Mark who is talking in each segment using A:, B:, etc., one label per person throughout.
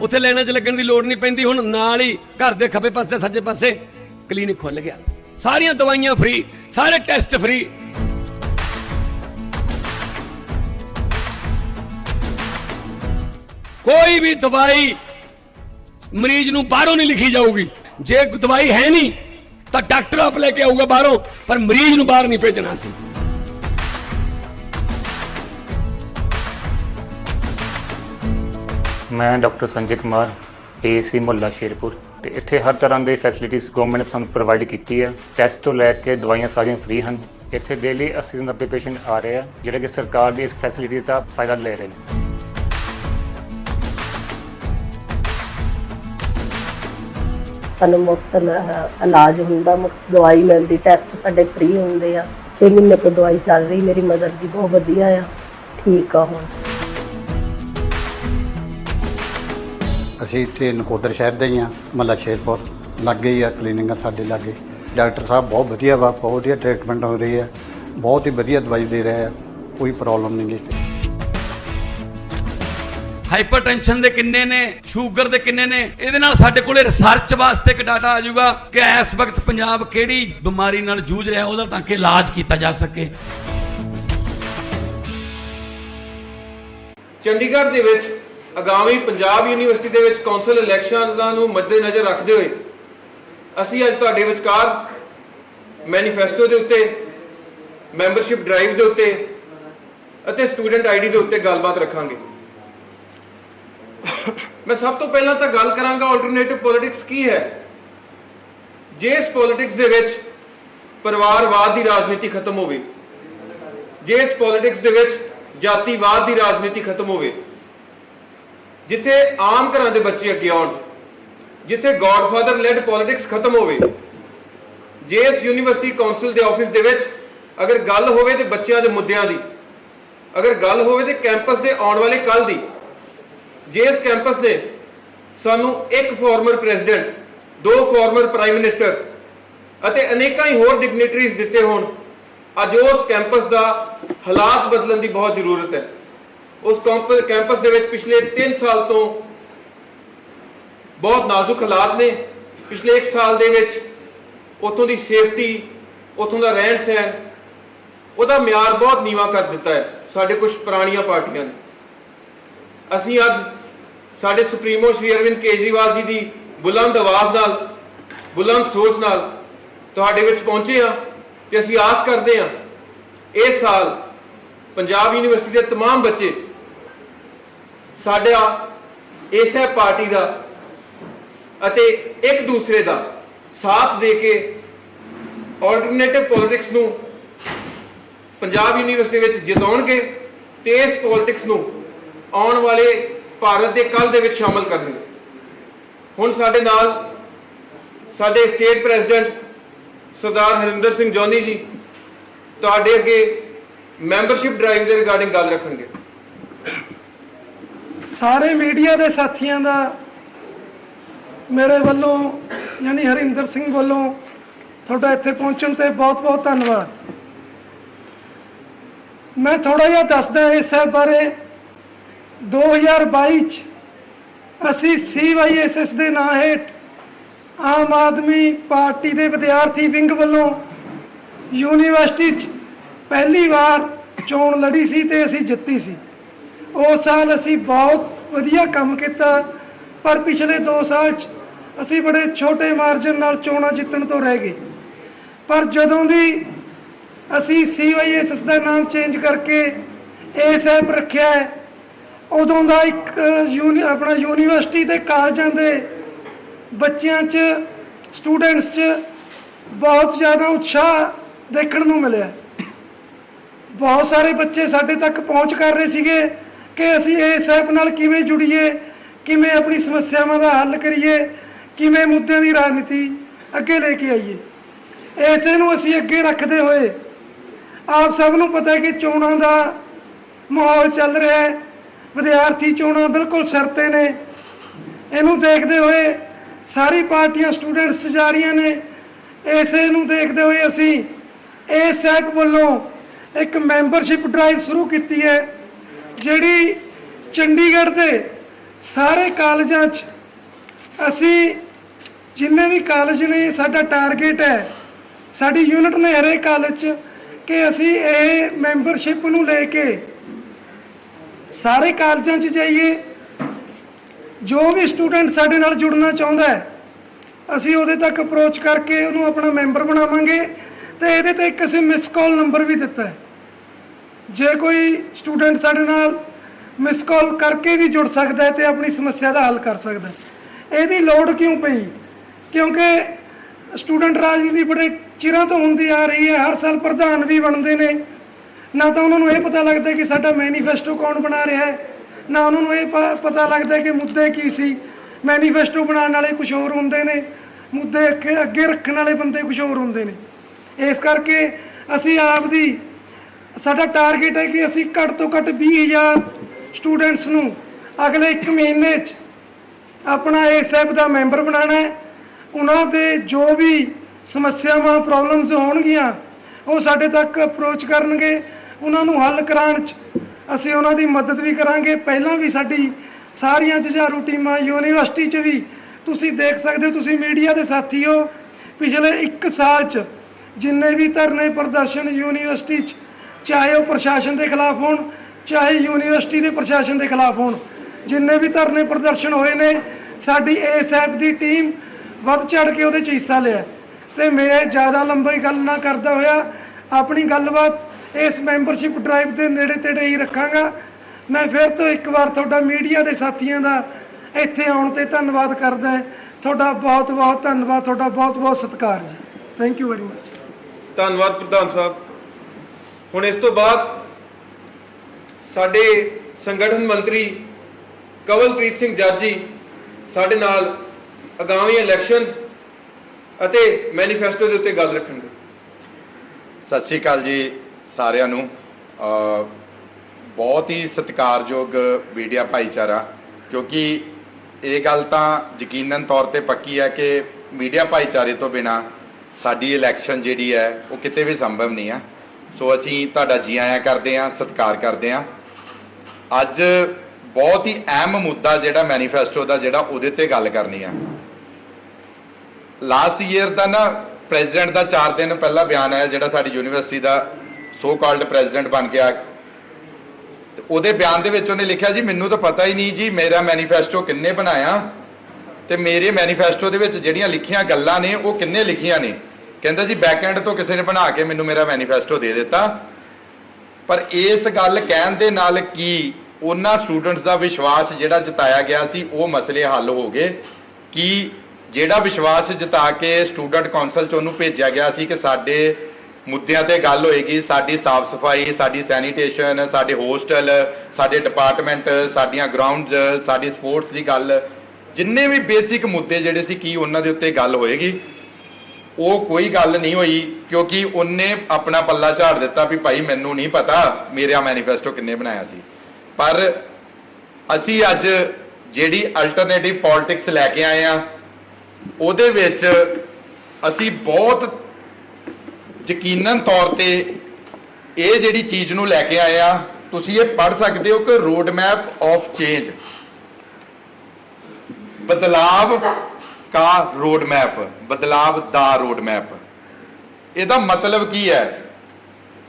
A: ਉੱਥੇ ਲਾਈਨਾਂ 'ਚ ਲੱਗਣ ਦੀ ਲੋੜ ਨਹੀਂ ਪੈਂਦੀ। ਹੁਣ ਨਾਲ ਹੀ ਘਰ ਦੇ ਖੱਬੇ ਪਾਸੇ, ਸੱਜੇ ਪਾਸੇ ਕਲੀਨਿਕ ਖੁੱਲ ਗਿਆ। ਸਾਰੀਆਂ ਦਵਾਈਆਂ ਫ੍ਰੀ ਸਾਰੇ ਟੈਸਟ ਫ੍ਰੀ ਕੋਈ ਵੀ ਦਵਾਈ ਮਰੀਜ਼ ਨੂੰ ਬਾਹਰੋਂ ਨਹੀਂ ਲਿਖੀ ਜਾਊਗੀ। ਜੇ ਦਵਾਈ ਹੈ ਨਹੀਂ, ਤਾਂ ਡਾਕਟਰ ਆਪ ਲੈ ਕੇ ਆਊਗਾ ਬਾਹਰੋਂ, ਪਰ ਮਰੀਜ਼ ਨੂੰ ਬਾਹਰ ਨਹੀਂ ਭੇਜਣਾ ਸੀ।
B: ਮੈਂ ਡਾਕਟਰ ਸੰਜੇ ਕੁਮਾਰ ਏਸੀ ਮੁਹੱਲਾ ਸ਼ੇਰਪੁਰ ਤੇ ਇੱਥੇ ਹਰ ਤਰ੍ਹਾਂ ਦੇ ਫੈਸਿਲਿਟੀਜ਼ ਗਵਰਨਮੈਂਟ ਨੇ ਸਾਨੂੰ ਪ੍ਰੋਵਾਈਡ ਕੀਤੀ ਹੈ ਟੈਸਟ ਤੋਂ ਲੈ ਕੇ ਦਵਾਈਆਂ ਸਾਰੀਆਂ ਫ੍ਰੀ ਹਨ। ਇੱਥੇ ਡੇਲੀ 80 ਤੋਂ 90 ਪੇਸ਼ੈਂਟ ਆ ਰਹੇ ਆ, ਜਿਹੜੇ ਕਿ ਸਰਕਾਰ ਦੀ ਇਸ ਫੈਸਿਲਿਟੀ ਦਾ ਫਾਇਦਾ ਲੈ ਰਹੇ ਨੇ।
C: ਸਾਨੂੰ ਮੁਫਤ ਇਲਾਜ ਹੁੰਦਾ, ਮੁਫਤ ਦਵਾਈ ਮਿਲਦੀ ਟੈਸਟ ਸਾਡੇ ਫ੍ਰੀ ਹੁੰਦੇ ਆ। 6 ਮਹੀਨੇ ਤੋਂ ਦਵਾਈ ਚੱਲ ਰਹੀ, ਮੇਰੀ ਮਦਰ ਦੀ ਬਹੁਤ ਵਧੀਆ ਆ। ਠੀਕ ਆ ਹੁਣ।
D: ਅਸੀਂ ਇੱਥੇ ਨਕੋਦਰ ਸ਼ਹਿਰ ਦੇ ਹੀ ਹਾਂ ਮੱਲਾ ਸ਼ੇਰਪੁਰ। ਲਾਗੇ ਹੀ ਆ ਕਲੀਨਿਕ ਆ ਸਾਡੇ ਲਾਗੇ। ਡਾਕਟਰ ਸਾਹਿਬ ਬਹੁਤ ਵਧੀਆ ਵਾ ਬਹੁਤ ਵਧੀਆ ਟ੍ਰੀਟਮੈਂਟ ਹੋ ਰਹੀ ਹੈ ਬਹੁਤ ਹੀ ਵਧੀਆ ਦਵਾਈ ਦੇ ਰਹੇ ਆ ਕੋਈ ਪ੍ਰੋਬਲਮ ਨਹੀਂ ਗੀ।
E: ਹਾਈਪਰਟੈਂਸ਼ਨ ਦੇ ਕਿੰਨੇ ਨੇ ਸ਼ੂਗਰ ਦੇ ਕਿੰਨੇ ਨੇ ਇਹਦੇ ਨਾਲ ਸਾਡੇ ਕੋਲੇ ਰਿਸਰਚ ਵਾਸਤੇ ਇੱਕ ਡਾਟਾ ਆ ਜਾਊਗਾ ਕਿ ਇਸ ਵਕਤ ਪੰਜਾਬ ਕਿਹੜੀ ਬਿਮਾਰੀ ਨਾਲ ਜੂਝ ਰਿਹਾ ਉਹਦਾ ਤਾਂ ਕਿ ਇਲਾਜ ਕੀਤਾ ਜਾ ਸਕੇ।
F: ਚੰਡੀਗੜ੍ਹ ਦੇ ਵਿੱਚ ਅਗਾਮੀ ਪੰਜਾਬ ਯੂਨੀਵਰਸਿਟੀ ਦੇ ਵਿੱਚ ਕੌਂਸਲ ਇਲੈਕਸ਼ਨਾਂ ਨੂੰ ਮੱਦੇਨਜ਼ਰ ਰੱਖਦੇ ਹੋਏ ਅਸੀਂ ਅੱਜ ਤੁਹਾਡੇ ਵਿਚਕਾਰ ਮੈਨੀਫੈਸਟੋ ਦੇ ਉੱਤੇ, ਮੈਂਬਰਸ਼ਿਪ ਡਰਾਈਵ ਦੇ ਉੱਤੇ ਅਤੇ ਸਟੂਡੈਂਟ ਆਈਡੀ ਦੇ ਉੱਤੇ ਗੱਲਬਾਤ ਰੱਖਾਂਗੇ। ਮੈਂ ਸਭ ਤੋਂ ਪਹਿਲਾਂ ਤਾਂ ਗੱਲ ਕਰਾਂਗਾ ਆਲਟਰਨੇਟਿਵ ਪੋਲਿਟਿਕਸ ਕੀ ਹੈ। ਜੇ ਇਸ ਪੋਲਿਟਿਕਸ ਦੇ ਵਿੱਚ ਪਰਿਵਾਰਵਾਦ ਦੀ ਰਾਜਨੀਤੀ ਖਤਮ ਹੋਵੇ, ਜੇ ਇਸ ਪੋਲਿਟਿਕਸ ਦੇ ਵਿੱਚ ਜਾਤੀਵਾਦ ਦੀ ਰਾਜਨੀਤੀ ਖਤਮ ਹੋਵੇ ਜਿੱਥੇ ਆਮ ਘਰਾਂ ਦੇ ਬੱਚੇ ਅੱਗੇ ਆਉਣ, ਜਿੱਥੇ ਗॉडਫਾਦਰ ਲੈਡ ਪੋਲਿਟਿਕਸ ਖਤਮ ਹੋਵੇ, ਜੇ ਇਸ ਯੂਨੀਵਰਸਿਟੀ ਕਾਉਂਸਲ ਦੇ ਆਫਿਸ ਦੇ ਵਿੱਚ ਅਗਰ ਗੱਲ ਹੋਵੇ ਤੇ ਬੱਚਿਆਂ ਦੇ ਮੁੱਦਿਆਂ ਦੀ, ਅਗਰ ਗੱਲ ਹੋਵੇ ਤੇ ਕੈਂਪਸ ਦੇ ਆਉਣ ਵਾਲੇ ਕੱਲ ਦੀ, ਜੇ ਇਸ ਕੈਂਪਸ ਨੇ ਸਾਨੂੰ ਇੱਕ ਫਾਰਮਰ ਪ੍ਰੈਜ਼ੀਡੈਂਟ ਦੋ ਫਾਰਮਰ ਪ੍ਰਾਈਮ ਮਿਨਿਸਟਰ ਅਤੇ ਅਨੇਕਾਂ ਹੀ ਹੋਰ ਡਿਗਨਿਟਰੀਜ਼ ਦਿੱਤੇ ਹੋਣ, ਅੱਜ ਉਸ ਕੈਂਪਸ ਦਾ ਹਾਲਾਤ ਬਦਲਣ ਦੀ ਬਹੁਤ ਜ਼ਰੂਰਤ ਹੈ। ਉਸ ਕੈਂਪਸ ਕੈਂਪਸ ਦੇ ਵਿੱਚ ਪਿਛਲੇ 3 ਸਾਲ ਤੋਂ ਬਹੁਤ ਨਾਜ਼ੁਕ ਹਾਲਾਤ ਨੇ ਪਿਛਲੇ 1 ਸਾਲ ਦੇ ਵਿੱਚ ਉਥੋਂ ਦੀ ਸੇਫਟੀ ਉਥੋਂ ਦਾ ਰਹਿਣ ਸਹਿਣ ਉਹਦਾ ਮਿਆਰ ਬਹੁਤ ਨੀਵਾ ਕਰ ਦਿੱਤਾ ਹੈ ਸਾਡੇ ਕੁਝ ਪੁਰਾਣੀਆਂ ਪਾਰਟੀਆਂ ਨੇ ਅਸੀਂ ਅੱਜ ਸਾਡੇ ਸੁਪਰੀਮੋ ਸ਼੍ਰੀ ਅਰਵਿੰਦ ਕੇਜਰੀਵਾਲ ਜੀ ਦੀ ਬੁਲੰਦ ਆਵਾਜ਼ ਨਾਲ ਬੁਲੰਦ ਸੋਚ ਨਾਲ ਤੁਹਾਡੇ ਵਿੱਚ ਪਹੁੰਚੇ ਹਾਂ ਤੇ ਅਸੀਂ ਆਸ ਕਰਦੇ ਹਾਂ ਇਸ ਸਾਲ ਪੰਜਾਬ ਯੂਨੀਵਰਸਿਟੀ ਦੇ तमाम ਬੱਚੇ ਸਾਡਾ, ਇਸੇ ਪਾਰਟੀ ਦਾ ਅਤੇ ਇੱਕ ਦੂਸਰੇ ਦਾ ਸਾਥ ਦੇ ਕੇ ਆਲਟਰਨੇਟਿਵ ਪੋਲਿਟਿਕਸ ਨੂੰ ਪੰਜਾਬ ਯੂਨੀਵਰਸਿਟੀ ਵਿੱਚ ਜਿਤਾਉਣਗੇ ਤੇ ਇਸ ਪੋਲਿਟਿਕਸ ਨੂੰ ਆਉਣ ਵਾਲੇ ਭਾਰਤ ਦੇ ਕੱਲ ਦੇ ਵਿੱਚ ਸ਼ਾਮਲ ਕਰਨਗੇ। ਹੁਣ ਸਾਡੇ ਨਾਲ ਸਾਡੇ ਸਟੇਟ ਪ੍ਰੈਜ਼ੀਡੈਂਟ ਸਰਦਾਰ ਹਰਿੰਦਰ ਸਿੰਘ ਜੋਨੀ ਜੀ, ਤੁਹਾਡੇ ਅੱਗੇ ਮੈਂਬਰਸ਼ਿਪ ਡਰਾਈਵ ਦੇ ਰਿਗਾਰਡਿੰਗ ਗੱਲ ਰੱਖਣਗੇ।
G: ਸਾਰੇ ਮੀਡੀਆ ਦੇ ਸਾਥੀਆਂ ਦਾ ਮੇਰੇ ਵੱਲੋਂ, ਯਾਨੀ ਹਰਿੰਦਰ ਸਿੰਘ ਵੱਲੋਂ ਤੁਹਾਡਾ ਇੱਥੇ ਪਹੁੰਚਣ ਤੇ ਬਹੁਤ-ਬਹੁਤ ਧੰਨਵਾਦ। ਮੈਂ ਥੋੜਾ ਜਿਹਾ ਦੱਸਦਾ ਇਸ ਐਪ ਬਾਰੇ 2022 ਚ ਅਸੀਂ ਸੀਵਾਈਐਸਐਸ ਦੇ ਨਾਂ ਹੇਠ ਆਮ ਆਦਮੀ ਪਾਰਟੀ ਦੇ ਵਿਦਿਆਰਥੀ ਵਿੰਗ ਵੱਲੋਂ ਯੂਨੀਵਰਸਿਟੀ ਚ ਪਹਿਲੀ ਵਾਰ ਚੋਣ ਲੜੀ ਸੀ ਤੇ ਅਸੀਂ ਜਿੱਤੀ ਸੀ। ਉਸ ਸਾਲ ਅਸੀਂ ਬਹੁਤ ਵਧੀਆ ਕੰਮ ਕੀਤਾ, ਪਰ ਪਿਛਲੇ 2 ਸਾਲ ਚ ਅਸੀਂ ਬੜੇ ਛੋਟੇ ਮਾਰਜਨ ਨਾਲ ਚੋਣਾਂ ਜਿੱਤਣ ਤੋਂ ਰਹਿ ਗਏ। ਪਰ ਜਦੋਂ ਦੀ ਅਸੀਂ ਸੀਵਾਈਐਸਐਸ ਦਾ ਨਾਮ ਚੇਂਜ ਕਰਕੇ ਇਸ ਐਪ ਰੱਖਿਆ ਹੈ, ਉਦੋਂ ਦਾ ਇੱਕ ਯੂਨੀ ਆਪਣਾ ਯੂਨੀਵਰਸਿਟੀ ਦੇ ਕਾਲਜਾਂ ਦੇ ਬੱਚਿਆਂ 'ਚ ਸਟੂਡੈਂਟਸ 'ਚ ਬਹੁਤ ਜ਼ਿਆਦਾ ਉਤਸ਼ਾਹ ਦੇਖਣ ਨੂੰ ਮਿਲਿਆ। ਬਹੁਤ ਸਾਰੇ ਬੱਚੇ ਸਾਡੇ ਤੱਕ ਪਹੁੰਚ ਕਰ ਰਹੇ ਸੀਗੇ। ਕਿ ਅਸੀਂ ਇਸ ਐਪ ਨਾਲ ਕਿਵੇਂ ਜੁੜੀਏ, ਕਿਵੇਂ ਆਪਣੀ ਸਮੱਸਿਆਵਾਂ ਦਾ ਹੱਲ ਕਰੀਏ, ਕਿਵੇਂ ਮੁੱਦਿਆਂ ਦੀ ਰਾਜਨੀਤੀ ਅੱਗੇ ਲੈ ਕੇ ਆਈਏ। ਐਸੇ ਨੂੰ ਅਸੀਂ ਅੱਗੇ ਰੱਖਦੇ ਹੋਏ ਆਪ ਸਭ ਨੂੰ ਪਤਾ ਹੈ ਕਿ ਚੋਣਾਂ ਦਾ ਮਾਹੌਲ ਚੱਲ ਰਿਹਾ ਹੈ। ਵਿਦਿਆਰਥੀ ਚੋਣਾਂ ਬਿਲਕੁਲ ਸਰਤੇ ਨੇ। ਇਹਨੂੰ ਦੇਖਦੇ ਹੋਏ ਸਾਰੀ ਪਾਰਟੀਆਂ ਸਟੂਡੈਂਟਸ 'ਚ ਜਾ ਰਹੀਆਂ ਨੇ। ਐਸੇ ਨੂੰ ਦੇਖਦੇ ਹੋਏ ਅਸੀਂ ਇਸ ਐਪ ਵੱਲੋਂ ਇੱਕ ਮੈਂਬਰਸ਼ਿਪ ਡਰਾਈਵ ਸ਼ੁਰੂ ਕੀਤੀ ਹੈ। ਜਿਹੜੀ ਚੰਡੀਗੜ੍ਹ ਦੇ ਸਾਰੇ ਕਾਲਜਾਂ 'ਚ ਅਸੀਂ ਜਿੰਨੇ ਵੀ ਕਾਲਜ ਨੇ, ਸਾਡਾ ਟਾਰਗੇਟ ਹੈ, ਸਾਡੀ ਯੂਨਿਟ ਨੇ ਹਰੇਕ ਕਾਲਜ 'ਚ ਕਿ ਅਸੀਂ ਇਹ ਮੈਂਬਰਸ਼ਿਪ ਨੂੰ ਲੈ ਕੇ ਸਾਰੇ ਕਾਲਜਾਂ 'ਚ ਜਾਈਏ। ਜੋ ਵੀ ਸਟੂਡੈਂਟ ਸਾਡੇ ਨਾਲ ਜੁੜਨਾ ਚਾਹੁੰਦਾ ਹੈ, ਅਸੀਂ ਉਹਦੇ ਤੱਕ ਅਪਰੋਚ ਕਰਕੇ ਉਹਨੂੰ ਆਪਣਾ ਮੈਂਬਰ ਬਣਾਵਾਂਗੇ ਤੇ ਇਹਦੇ ਤੇ ਇੱਕ ਅਸੀਂ ਮਿਸ ਕਾਲ ਨੰਬਰ ਵੀ ਦਿੱਤਾ ਹੈ। ਜੇ ਕੋਈ ਸਟੂਡੈਂਟ ਸਾਡੇ ਨਾਲ ਮਿਸ ਕਾਲ ਕਰਕੇ ਵੀ ਜੁੜ ਸਕਦਾ ਹੈ ਤੇ ਆਪਣੀ ਸਮੱਸਿਆ ਦਾ ਹੱਲ ਕਰ ਸਕਦਾ ਹੈ। ਇਹਦੀ ਲੋੜ ਕਿਉਂ ਪਈ? ਕਿਉਂਕਿ ਸਟੂਡੈਂਟ ਰਾਜਨੀਤੀ ਬੜੇ ਚਿਰਾਂ ਤੋਂ ਹੁੰਦੀ ਆ ਰਹੀ ਹੈ, ਹਰ ਸਾਲ ਪ੍ਰਧਾਨ ਵੀ ਬਣਦੇ ਨੇ। ਨਾ ਤਾਂ ਉਹਨਾਂ ਨੂੰ ਇਹ ਪਤਾ ਲੱਗਦਾ ਕਿ ਸਾਡਾ ਮੈਨੀਫੈਸਟੋ ਕੌਣ ਬਣਾ ਰਿਹਾ ਹੈ, ਨਾ ਉਹਨਾਂ ਨੂੰ ਇਹ ਪਤਾ ਲੱਗਦਾ ਕਿ ਮੁੱਦੇ ਕੀ ਸੀ। ਮੈਨੀਫੈਸਟੋ ਬਣਾਉਣ ਵਾਲੇ ਕੁਝ ਹੋਰ ਹੁੰਦੇ ਨੇ, ਮੁੱਦੇ ਅੱਗੇ ਅੱਗੇ ਰੱਖਣ ਵਾਲੇ ਬੰਦੇ ਕੁਝ ਹੋਰ ਹੁੰਦੇ ਨੇ। ਇਸ ਕਰਕੇ ਅਸੀਂ ਆਪ ਦੀ ਸਾਡਾ ਟਾਰਗੇਟ ਹੈ ਕਿ ਅਸੀਂ ਘੱਟ ਤੋਂ ਘੱਟ 20000 ਸਟੂਡੈਂਟਸ ਨੂੰ ਅਗਲੇ 1 ਮਹੀਨੇ 'ਚ ਆਪਣਾ ਇਸ ਐਪ ਦਾ ਮੈਂਬਰ ਬਣਾਉਣਾ ਹੈ। ਉਹਨਾਂ ਦੇ ਜੋ ਵੀ ਸਮੱਸਿਆਵਾਂ ਪ੍ਰੋਬਲਮਸ ਹੋਣਗੀਆਂ, ਉਹ ਸਾਡੇ ਤੱਕ ਅਪਰੋਚ ਕਰਨਗੇ। ਉਹਨਾਂ ਨੂੰ ਹੱਲ ਕਰਾਉਣ 'ਚ ਅਸੀਂ ਉਹਨਾਂ ਦੀ ਮਦਦ ਵੀ ਕਰਾਂਗੇ। ਪਹਿਲਾਂ ਵੀ ਸਾਡੀ ਸਾਰੀਆਂ ਜੁਝਾਰੂ ਟੀਮਾਂ ਯੂਨੀਵਰਸਿਟੀ 'ਚ ਵੀ ਤੁਸੀਂ ਦੇਖ ਸਕਦੇ ਹੋ, ਤੁਸੀਂ ਮੀਡੀਆ ਦੇ ਸਾਥੀ ਹੋ। ਪਿਛਲੇ 1 ਸਾਲ 'ਚ ਜਿੰਨੇ ਵੀ ਧਰਨੇ ਪ੍ਰਦਰਸ਼ਨ ਯੂਨੀਵਰਸਿਟੀ 'ਚ ਚਾਹੇ ਉਹ ਪ੍ਰਸ਼ਾਸਨ ਦੇ ਖਿਲਾਫ ਹੋਣ, ਚਾਹੇ ਯੂਨੀਵਰਸਿਟੀ ਦੇ ਪ੍ਰਸ਼ਾਸਨ ਦੇ ਖਿਲਾਫ ਹੋਣ। ਜਿੰਨੇ ਵੀ ਧਰਨੇ ਪ੍ਰਦਰਸ਼ਨ ਹੋਏ ਨੇ, ਸਾਡੀ ਇਸ ਐਪ ਦੀ ਟੀਮ ਵੱਧ ਚੜ ਕੇ ਉਹਦੇ 'ਚ ਹਿੱਸਾ ਲਿਆ। ਤੇ ਮੈਂ ਜ਼ਿਆਦਾ ਲੰਬੀ ਗੱਲ ਨਾ ਕਰਦਾ ਹੋਇਆ, ਆਪਣੀ ਗੱਲਬਾਤ ਇਸ ਮੈਂਬਰਸ਼ਿਪ ਡਰਾਈਵ ਦੇ ਨੇੜੇ ਤੇੜੇ ਹੀ ਰੱਖਾਂਗਾ। ਮੈਂ ਫਿਰ ਤੋਂ ਇੱਕ ਵਾਰ ਤੁਹਾਡਾ ਮੀਡੀਆ ਦੇ ਸਾਥੀਆਂ ਦਾ ਇੱਥੇ ਆਉਣ ਤੇ ਧੰਨਵਾਦ ਕਰਦਾ ਤੁਹਾਡਾ ਬਹੁਤ ਬਹੁਤ ਧੰਨਵਾਦ, ਤੁਹਾਡਾ ਬਹੁਤ ਬਹੁਤ ਸਤਿਕਾਰ ਜੀ। ਥੈਂਕ ਯੂ ਵੈਰੀ ਮਚ
F: ਧੰਨਵਾਦ ਪ੍ਰਧਾਨ ਸਾਹਿਬ। ਹੁਣ ਇਸ ਤੋਂ ਬਾਅਦ ਸਾਡੇ ਸੰਗਠਨ ਮੰਤਰੀ ਕਵਲਪ੍ਰੀਤ ਸਿੰਘ ਜੱਜ ਸਾਡੇ ਨਾਲ ਆਗਾਮੀ ਇਲੈਕਸ਼ਨਸ ਅਤੇ ਮੈਨੀਫੈਸਟੋ ਦੇ ਉੱਤੇ ਗੱਲ ਰੱਖਣਗੇ।
H: ਸਤਿ ਸ਼੍ਰੀ ਅਕਾਲ ਜੀ ਸਾਰਿਆਂ ਨੂੰ। ਬਹੁਤ ਹੀ ਸਤਿਕਾਰਯੋਗ ਮੀਡੀਆ ਭਾਈਚਾਰਾ, ਕਿਉਂਕਿ ਇਹ ਗੱਲ ਤਾਂ ਯਕੀਨਨ ਤੌਰ ਤੇ ਪੱਕੀ ਹੈ ਕਿ ਮੀਡੀਆ ਭਾਈਚਾਰੇ ਤੋਂ ਬਿਨਾ ਸਾਡੀ ਇਲੈਕਸ਼ਨ ਜਿਹੜੀ ਹੈ, ਉਹ ਕਿਤੇ ਵੀ ਸੰਭਵ ਨਹੀਂ ਹੈ। ਸੋ ਅਸੀਂ ਤੁਹਾਡਾ ਜੀ ਆਇਆਂ ਕਰਦੇ ਹਾਂ, ਸਤਿਕਾਰ ਕਰਦੇ ਹਾਂ। ਅੱਜ ਬਹੁਤ ਹੀ ਅਹਿਮ ਮੁੱਦਾ ਜਿਹੜਾ ਮੈਨੀਫੈਸਟੋ ਦਾ, ਜਿਹੜਾ ਉਹਦੇ ਤੇ ਗੱਲ ਕਰਨੀ ਆ ਲਾਸਟ ਈਅਰ ਦਾ ਨਾ ਪ੍ਰੈਜ਼ੀਡੈਂਟ ਦਾ 4 ਦਿਨ ਪਹਿਲਾਂ ਬਿਆਨ ਆਇਆ, ਜਿਹੜਾ ਸਾਡੀ ਯੂਨੀਵਰਸਿਟੀ ਦਾ ਸੋ ਕਾਲਡ ਪ੍ਰੈਜ਼ੀਡੈਂਟ ਬਣ ਗਿਆ ਤੇ ਉਹਦੇ ਬਿਆਨ ਦੇ ਵਿੱਚ ਉਹਨੇ ਲਿਖਿਆ ਜੀ, ਮੈਨੂੰ ਤਾਂ ਪਤਾ ਹੀ ਨਹੀਂ ਜੀ, ਮੇਰਾ ਮੈਨੀਫੈਸਟੋ ਕਿੰਨੇ ਬਣਾਇਆ ਤੇ ਮੇਰੇ ਮੈਨੀਫੈਸਟੋ ਦੇ ਵਿੱਚ ਜਿਹੜੀਆਂ ਲਿਖੀਆਂ ਗੱਲਾਂ ਨੇ, ਉਹ ਕਿੰਨੇ ਲਿਖੀਆਂ ਨੇ? ਕਹਿੰਦਾ ਜੀ ਬੈਕਐਂਡ ਤੋਂ ਕਿਸੇ ਨੇ ਬਣਾ ਕੇ ਮੈਨੂੰ ਮੇਰਾ ਮੈਨੀਫੈਸਟੋ ਦੇ ਦਿੱਤਾ। ਪਰ ਇਸ ਗੱਲ ਕਹਿਣ ਦੇ ਨਾਲ ਕੀ ਉਹਨਾਂ ਸਟੂਡੈਂਟਸ ਦਾ ਵਿਸ਼ਵਾਸ ਜਿਹੜਾ ਜਤਾਇਆ ਗਿਆ ਸੀ, ਉਹ ਮਸਲੇ ਹੱਲ ਹੋ ਗਏ। ਕਿ ਜਿਹੜਾ ਵਿਸ਼ਵਾਸ ਜਤਾ ਕੇ ਸਟੂਡੈਂਟ ਕੌਂਸਲ ਚ ਉਹਨੂੰ ਭੇਜਿਆ ਗਿਆ ਸੀ ਕਿ ਸਾਡੇ ਮੁੱਦਿਆਂ ਤੇ ਗੱਲ ਹੋਏਗੀ, ਸਾਡੀ ਸਾਫ਼ ਸਫ਼ਾਈ, ਸਾਡੀ ਸੈਨੀਟੇਸ਼ਨ ਸਾਡੇ ਹੋਸਟਲ ਸਾਡੇ ਡਿਪਾਰਟਮੈਂਟ ਸਾਡੀਆਂ ਗਰਾਊਂਡਸ ਸਾਡੀ ਸਪੋਰਟਸ ਦੀ ਗੱਲ, ਜਿੰਨੇ ਵੀ ਬੇਸਿਕ ਮੁੱਦੇ ਜਿਹੜੇ ਸੀ, ਕੀ ਉਹਨਾਂ ਦੇ ਉੱਤੇ ਗੱਲ ਹੋਏਗੀ? ਉਹ ਕੋਈ ਗੱਲ ਨਹੀਂ ਹੋਈ, ਕਿਉਂਕਿ ਉਹਨੇ ਆਪਣਾ ਪੱਲਾ ਝਾੜ ਦਿੱਤਾ ਵੀ ਭਾਈ ਮੈਨੂੰ ਨਹੀਂ ਪਤਾ ਮੇਰਾ ਮੈਨੀਫੈਸਟੋ ਕਿੰਨੇ ਬਣਾਇਆ ਸੀ। ਪਰ ਅਸੀਂ ਅੱਜ ਜਿਹੜੀ ਅਲਟਰਨੇਟਿਵ ਪੋਲਿਟਿਕਸ ਲੈ ਕੇ ਆਏ ਆ ਉਹਦੇ ਵਿੱਚ ਅਸੀਂ ਬਹੁਤ ਯਕੀਨਨ ਤੌਰ ਤੇ ਇਹ ਜਿਹੜੀ ਚੀਜ਼ ਨੂੰ ਲੈ ਕੇ ਆਏ ਆ ਤੁਸੀਂ ਇਹ ਪੜ੍ਹ ਸਕਦੇ ਹੋ ਕਿ ਰੋਡ ਮੈਪ ਆਫ ਚੇਂਜ ਬਦਲਾਵ ਕਾ ਰੋਡ ਮੈਪ, ਬਦਲਾਵ ਦਾ ਰੋਡ ਮੈਪ। ਇਹਦਾ ਮਤਲਬ ਕੀ ਹੈ?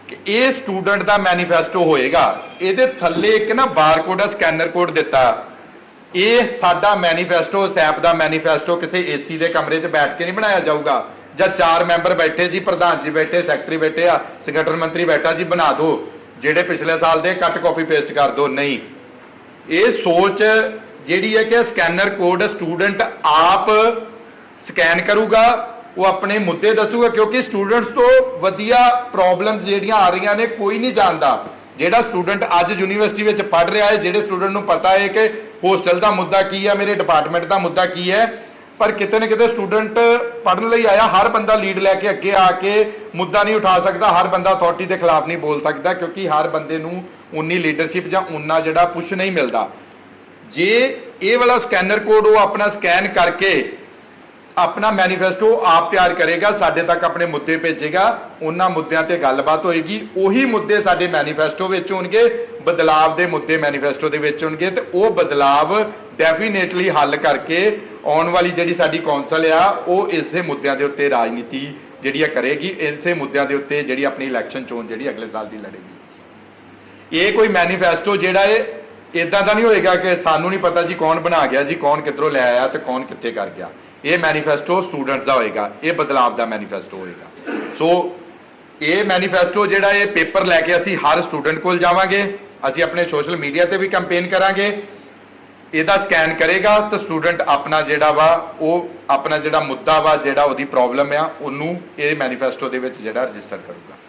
H: ਕਿ ਇਹ ਸਟੂਡੈਂਟ ਦਾ ਮੈਨੀਫੈਸਟੋ ਹੋਏਗਾ। ਇਹਦੇ ਥੱਲੇ ਇੱਕ ਨਾ ਬਾਰਕੋਡ ਸਕੈਨਰ ਕੋਡ ਦਿੱਤਾ। ਇਹ ਸਾਡਾ ਮੈਨੀਫੈਸਟੋ, ਸੈਪ ਦਾ ਮੈਨੀਫੈਸਟੋ ਕਿਸੇ ਏਸੀ ਦੇ ਕਮਰੇ 'ਚ ਬੈਠ ਕੇ ਨਹੀਂ ਬਣਾਇਆ ਜਾਊਗਾ। ਜਾਂ ਚਾਰ ਮੈਂਬਰ ਬੈਠੇ ਜੀ, ਪ੍ਰਧਾਨ ਜੀ ਬੈਠੇ, ਸੈਕਟਰੀ ਬੈਠੇ ਆ, ਸੰਗਠਨ ਮੰਤਰੀ ਬੈਠਾ ਜੀ, ਬਣਾ ਦਿਓ ਜਿਹੜੇ ਪਿਛਲੇ ਸਾਲ ਦੇ ਕੱਟ ਕਾਪੀ ਪੇਸਟ ਕਰ ਦਿਓ ਨਹੀਂ। ਇਹ ਸੋਚ ਜਿਹੜੀ ਹੈ ਕਿ ਸਕੈਨਰ ਕੋਡ ਸਟੂਡੈਂਟ ਆਪ ਸਕੈਨ ਕਰੂਗਾ, ਉਹ ਆਪਣੇ ਮੁੱਦੇ ਦੱਸੂਗਾ, ਕਿਉਂਕਿ ਸਟੂਡੈਂਟਸ ਤੋਂ ਵਧੀਆ ਪ੍ਰੋਬਲਮਸ ਜਿਹੜੀਆਂ ਆ ਰਹੀਆਂ ਨੇ, ਕੋਈ ਨਹੀਂ ਜਾਣਦਾ। ਜਿਹੜਾ ਸਟੂਡੈਂਟ ਅੱਜ ਯੂਨੀਵਰਸਿਟੀ ਵਿੱਚ ਪੜ੍ਹ ਰਿਹਾ ਹੈ, ਜਿਹੜੇ ਸਟੂਡੈਂਟ ਨੂੰ ਪਤਾ ਹੈ ਕਿ ਹੋਸਟਲ ਦਾ ਮੁੱਦਾ ਕੀ ਹੈ, ਮੇਰੇ ਡਿਪਾਰਟਮੈਂਟ ਦਾ ਮੁੱਦਾ ਕੀ ਹੈ, ਪਰ ਕਿਤੇ ਨਾ ਕਿਤੇ ਸਟੂਡੈਂਟ ਪੜਨ ਲਈ ਆਇਆ, ਹਰ ਬੰਦਾ ਲੀਡ ਲੈ ਕੇ ਅੱਗੇ ਆ ਕੇ ਮੁੱਦਾ ਨਹੀਂ ਉਠਾ ਸਕਦਾ, ਹਰ ਬੰਦਾ ਅਥਾਰਟੀ ਦੇ ਖਿਲਾਫ ਨਹੀਂ ਬੋਲ ਸਕਦਾ, ਕਿਉਂਕਿ ਹਰ ਬੰਦੇ ਨੂੰ ਉਨੀ ਲੀਡਰਸ਼ਿਪ ਜਾਂ ਉਨਾ ਜਿਹੜਾ ਪੁਸ਼ ਨਹੀਂ ਮਿਲਦਾ। ਜੇ ਇਹ ਵਾਲਾ ਸਕੈਨਰ ਕੋਡ ਉਹ ਆਪਣਾ ਸਕੈਨ ਕਰਕੇ ਆਪਣਾ ਮੈਨੀਫੈਸਟੋ ਆਪ ਤਿਆਰ ਕਰੇਗਾ, ਸਾਡੇ ਤੱਕ ਆਪਣੇ ਮੁੱਦੇ ਭੇਜੇਗਾ, ਉਹਨਾਂ ਮੁੱਦਿਆਂ ਤੇ ਗੱਲਬਾਤ ਹੋਏਗੀ, ਉਹੀ ਮੁੱਦੇ ਸਾਡੇ ਮੈਨੀਫੈਸਟੋ ਵਿੱਚ ਹੋਣਗੇ, ਬਦਲਾਵ ਦੇ ਮੁੱਦੇ ਮੈਨੀਫੈਸਟੋ ਦੇ ਵਿੱਚ ਹੋਣਗੇ, ਤੇ ਉਹ ਬਦਲਾਵ ਡੈਫੀਨੇਟਲੀ ਹੱਲ ਕਰਕੇ ਆਉਣ ਵਾਲੀ ਜਿਹੜੀ ਸਾਡੀ ਕੌਂਸਲ ਆ, ਉਹ ਇਸ ਦੇ ਮੁੱਦਿਆਂ ਦੇ ਉੱਤੇ ਰਾਜਨੀਤੀ ਜਿਹੜੀ ਆ ਕਰੇਗੀ, ਇਸੇ ਮੁੱਦਿਆਂ ਦੇ ਉੱਤੇ ਜਿਹੜੀ ਆਪਣੀ ਇਲੈਕਸ਼ਨ ਚੋਣ ਜਿਹੜੀ ਅਗਲੇ ਸਾਲ ਦੀ ਲੜੇਗੀ। ਇਹ ਕੋਈ ਮੈਨੀਫੈਸਟੋ ਜਿਹੜਾ ਇਹ ਇਦਾਂ ਦਾ ਨਹੀਂ ਹੋਏਗਾ ਕਿ ਸਾਨੂੰ ਨਹੀਂ ਪਤਾ ਜੀ ਕੌਣ ਬਣਾ ਗਿਆ, ਜੀ ਕੌਣ ਕਿੱਧਰੋਂ ਲੈ ਆਇਆ ਤੇ ਕੌਣ ਕਿੱਥੇ ਕਰ ਗਿਆ। ਇਹ ਮੈਨੀਫੈਸਟੋ ਸਟੂਡੈਂਟਸ ਦਾ ਹੋਏਗਾ, ਇਹ ਬਦਲਾਵ ਦਾ ਮੈਨੀਫੈਸਟੋ ਹੋਏਗਾ। ਸੋ ਇਹ ਮੈਨੀਫੈਸਟੋ ਜਿਹੜਾ ਇਹ ਪੇਪਰ ਲੈ ਕੇ ਅਸੀਂ ਹਰ ਸਟੂਡੈਂਟ ਕੋਲ ਜਾਵਾਂਗੇ, ਅਸੀਂ ਆਪਣੇ ਸੋਸ਼ਲ ਮੀਡੀਆ ਤੇ ਵੀ ਕੈਂਪੇਨ ਕਰਾਂਗੇ। ਇਹਦਾ ਸਕੈਨ ਕਰੇਗਾ ਤਾਂ ਸਟੂਡੈਂਟ ਆਪਣਾ ਜਿਹੜਾ ਵਾ, ਉਹ ਆਪਣਾ ਜਿਹੜਾ ਮੁੱਦਾ ਵਾ, ਜਿਹੜਾ ਉਹਦੀ ਪ੍ਰੋਬਲਮ ਆ, ਉਹਨੂੰ ਇਹ ਮੈਨੀਫੈਸਟੋ ਦੇ ਵਿੱਚ ਜਿਹੜਾ ਰਜਿਸਟਰ ਕਰੂਗਾ।